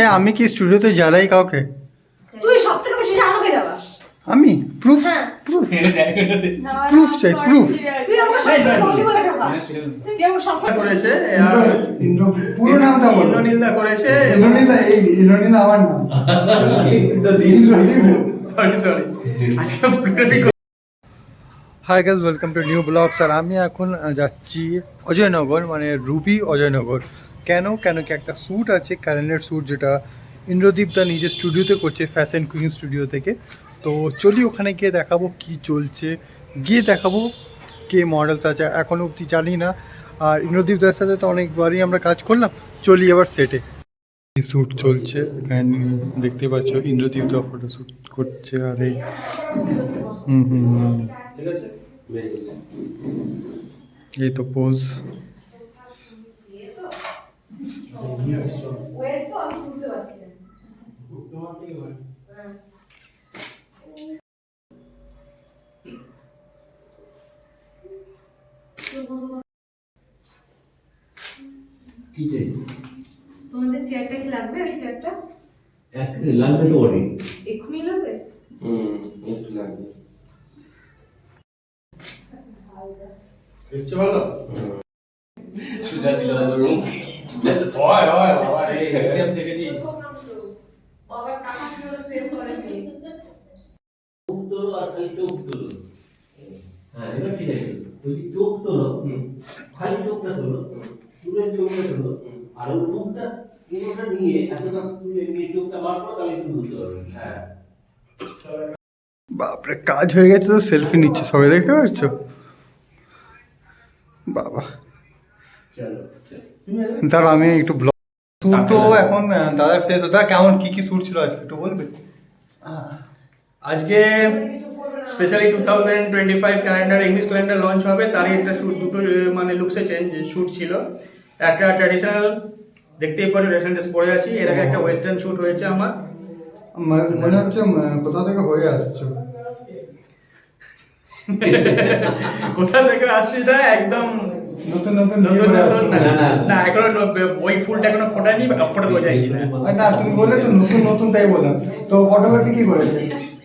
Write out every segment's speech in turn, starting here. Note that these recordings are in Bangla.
এ আমি কি স্টুডিওতে জ্বালাই কাউকে? তুই সব থেকে বেশি আমাকে জ্বালাস আমি? প্রুফ হ্যাঁ। প্রুফ প্রুফ চাই প্রুফ তুই আমাকে সবসময় বন্ধু বলে খাবা তুই আমাকে সবসময় করেছে ইন্দ্র পুরো নামটা বলো। ইন্দ্রনীলদা করেছে ইন্দ্রনীলা এই ইন্দ্রনীলা আমার নাম। Sorry sorry. Photography hi guys welcome to new vlogs আর আমি এখন যাচ্ছি অজয়নগর মানে রুবি অজয়নগর। কেন? কেন কি একটা স্যুট আছে ক্যালেন্ডার শ্যুট যেটা ইন্দ্রদীপ দা নিজের স্টুডিওতে করছে ফ্যাশন কুইং স্টুডিও থেকে। তো চলি ওখানে গিয়ে দেখাবো কি চলছে। গিয়ে দেখাবো কে মডেলস আছে এখনও অবধি জানি না। আর ইন্দ্রদীপ দার সাথে তো অনেকবারই আমরা কাজ করলাম। চলি এবার সেটে শ্যুট চলছে? দেখতে পাচ্ছ, ইন্দ্রদীপ দা ফটো শ্যুট করছে, আর। এই হুম হুম। এই তো পোজ ওয়েট তো আমি বুঝতে পারছি না। তোমাদের চেয়ারটা কি লাগবে ওই চেয়ারটা লাগবে তো অনেক। এক্ষুনি লাগবে? হুম একটু লাগবে। এসছে ভালো? সুজা দিল রুম হয় হয় হয় এই ভিডিও দেখেছিস বাবার টাকা ছিল সেভ করে নিয়ে চোখ তোলো আর খালি চোখ তোলো হ্যাঁ এবার ঠিক আছে যদি চোখ তোলো খালি চোখটা তোলো তুলে চোখটা তোলো আর ওই মুখটা পুরোটা নিয়ে এতটা তুলে নিয়ে চোখটা বার করো তাহলে একটু বুঝতে পারবে। হ্যাঁ। বাপরে কাজ হয়ে গেছে তো সেলফি নিচ্ছে সবাই দেখতে পাচ্ছ? বাবা। চলো। দাঁড়া আমি একটু ব্লগ শ্যুট তো এখন দাদার শেষ দাদা কেমন কি কি শ্যুট ছিল আজকে একটু বলবে? আজকে specially two thousand twenty five calendar English calendar launch হবে তারই একটা শুট দুটো মানে লুকসে চেঞ্জ শ্যুট ছিল। একটা ট্র্যাডিশনাল দেখতেই পারো ট্র্যাডিশনাল ড্রেস পরে আছি এর আগে একটা ওয়েস্টার্ন শ্যুট হয়েছে আমার। মনে হচ্ছে কোথা থেকে হয়ে আসছো? কোথা থেকে আসছে এটা একদম নতুন নতুন নতুন নতুন না এখনও ওই ফুলটা এখনও ফোটায়নি ফটো বোঝাইছি না না তুমি বললে তো নতুন নতুন তাই বললাম। তো ফটোগ্রাফি কি করেছে?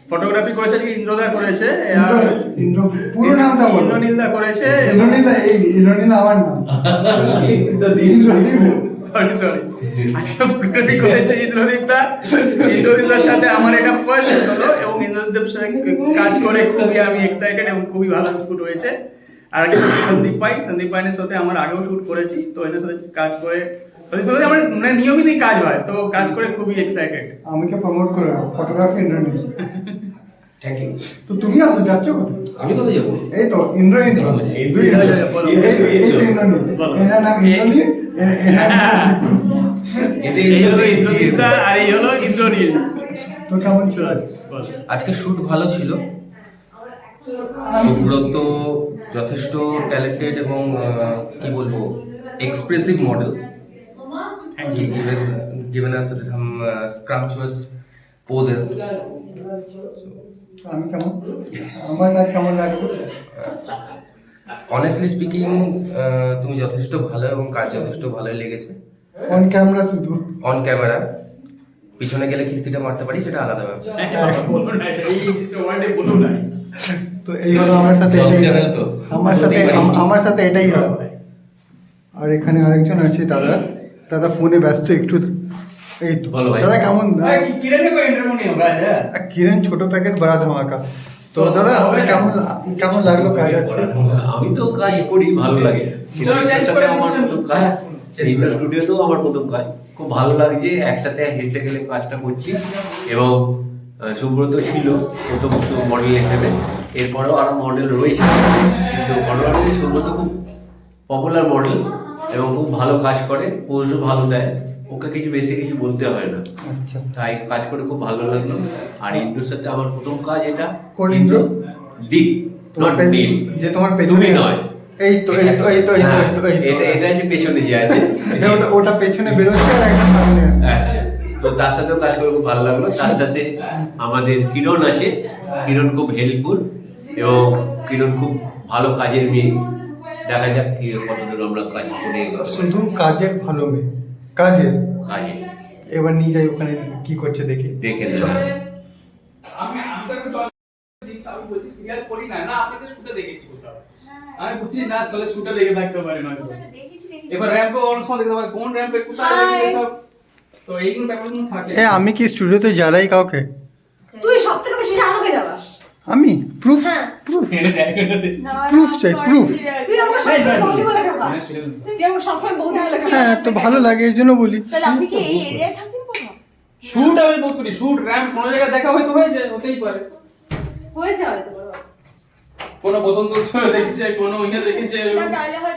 ফটোগ্রাফি করেছে আজকে ইন্দ্রদা করেছে? ইন্দ্র- ইন্দ্র পুরো নামটা বলো। ইন্দ্রনীলদা করেছে। ইন্দ্রনীলা এই ইন্দ্রনীলা আমার নাম। ইন্দ্রদীপ। সরি সরি আজকে ফটোগ্রাফি করেছে সাথে আমার এটা ফার্স্ট হলো এবং ইন্দ্রদীপ সাথে কাজ করে খুবই আমি এক্সাইটেড এবং খুবই ভালো শুট হয়েছে। আর আগে সন্দীপ পাই সন্দীপ পাইনের সাথে আমার আগেও শুট করেছি তো এনার সাথে কাজ করে আমার মানে নিয়মিতই কাজ হয় তো কাজ করে খুবই এক্সাইটেড আমাকে প্রমোট করে ফটোগ্রাফি ইন্দ্রনীল থ্যাংক ইউ তো তুমি আসো যাচ্ছ কোথায়? আমি কোথায় যাব? এই তো ইন্দ্র ইন্দ্র এই দুই তো, ইন্দ্র। দা আর এই হলো ইন্দ্রনীল তো কেমন ছিল? আজকে শ্যুট ভালো ছিল। সুব্রত যথেষ্ট ট্যালেন্টেড এবং কি বলব expressive model thank you given us some uh, scrumptious poses. আমি কেমন? আমার কাজ কেমন লাগল অনেস্টলি স্পিকিং তুমি যথেষ্ট ভালো এবং কাজ যথেষ্ট ভালোই লেগেছে। অন ক্যামেরা শুধু। অন ক্যামেরা পিছনে গেলে কিস্তিটা মারতে পারি সেটা আলাদা ব্যাপার। তো এই হলো আমার সাথে আমার সাথে আমার সাথে এটাই হবে আর এখানে আরেকজন আছে দাদা। দাদা ফোনে ব্যস্ত একটু এই তো দাদা কেমন? কিরণ ছোট প্যাকেট বড়া ধামাকা। তো দাদা আপনার কেমন কেমন লাগল কাজ হ্যাঁ, আছে? আমি তো কাজ করি ভালো লাগে। স্টুডিওতেও আমার প্রথম কাজ। খুব ভালো লাগছে একসাথে হেসে গেলে কাজটা করছি। এবং সুব্রত ছিল প্রথম মডেল হিসেবে। এরপরেও আরও মডেল রয়েছে। কিন্তু ঘটনাটা সুব্রত খুব পপুলার মডেল এবং খুব ভালো কাজ করে পোজও ভালো দেয়। ওকে কিছু বেশি কিছু বলতে হয় না। আচ্ছা। তাই কাজ করে খুব ভালো লাগল। আর ইন্দুর সাথে আমার প্রথম কাজ এটা কোন ইন্দ্র? দীপ যে তোমার পেছনে নয়। এই তো এই তো এই তো এই তো হ্যাঁ, এটা এটা যে পেছনে যে আছে। ওটা পেছনে বেরোচ্ছে আর একটা সামনে আচ্ছা। তো তার সাথেও কাজ করে খুব ভালো লাগল। তার সাথে আমাদের কিরণ আছে। কিরণ খুব হেল্পফুল এবং কিরণ খুব ভালো কাজের মেয়ে। দেখা যাক কি কতদূর আমরা কাজ করে শুধু কাজের ভালো মেয়ে কাজের। কাজে এবার নিয়ে যাই ওখানে কি করছে দেখে। দেখে। আমি আমি তো চল- আমি বলছি সিরিয়াল করি না না আপনি তো শুটে দেখেছি কোথাও। আমি বুঝছি না তাহলে শুটে দেখে থাকতে পারি না এবার র্যাম্প অনেক সময় দেখতে পারি কোন র্যাম্পে কোথায় লেগে সব তো এইগুলো ব্যাপারগুলো থাকে? এ আমি কি স্টুডিওতে জ্বালাই কাউকে? তুই সব থেকে বেশি আমাকে জ্বালাস? আমি? প্রুফ হ্যাঁ। প্রুফ প্রুফ চাই প্রুফ তুই আমাকে সবসময় বৌদি বলে খাবার তুই আমাকে সবসময় বৌদি বলে হ্যাঁ তো ভালো লাগে এর জন্য বলি। তাহলে আপনি কি এই এরিয়ায় থাকেন কোথাও শুট আমি বহুত করি শুট র্যাম্প কোনো জায়গায় দেখা হয়তো হয়েছে হতেই পারে। হয়েছে হয়তো বলো। কোনো বসন্ত উৎসবে দেখেছে কোনো ইনে দেখেছে তাহলে হয়তো